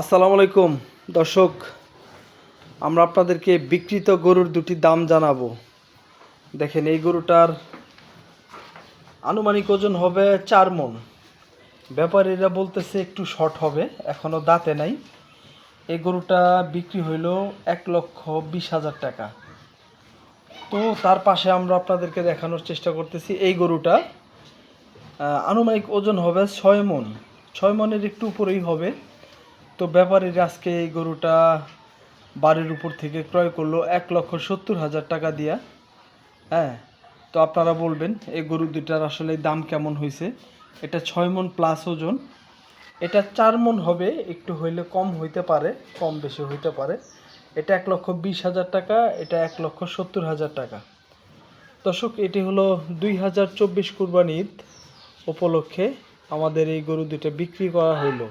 আসসালামু আলাইকুম। দর্শক, আমরা আপনাদেরকে বিকৃত গরুর দুটি দাম জানাব। দেখেন, এই গরুটার আনুমানিক ওজন হবে চার মন। ব্যাপারীরা বলতেছে একটু শর্ট হবে এখনও দাঁতে নাই। এই গরুটা বিক্রি হইল এক লক্ষ বিশ হাজার টাকা। তো তার পাশে আমরা আপনাদেরকে দেখানোর চেষ্টা করতেছি, এই গরুটা আনুমানিক ওজন হবে ছয় মন। ছয় মনের একটু উপরেই হবে। তো ব্যাপারীর আজকে এই গরুটা বাড়ির উপর থেকে ক্রয় করল এক লক্ষ সত্তর হাজার টাকা দিয়া। হ্যাঁ তো আপনারা বলবেন, এই গরু দুটার আসলে দাম কেমন হয়েছে এটা ছয় মন প্লাস ওজন। এটা চার মন হবে, একটু হইলে কম হইতে পারে, কম বেশি হইতে পারে। এটা এক লক্ষ বিশ হাজার টাকা, এটা এক লক্ষ সত্তর হাজার টাকা। দর্শক, এটি হলো দুই হাজার চব্বিশ কুরবানি উপলক্ষে আমাদের এই গরু দুটো বিক্রি করা হইল।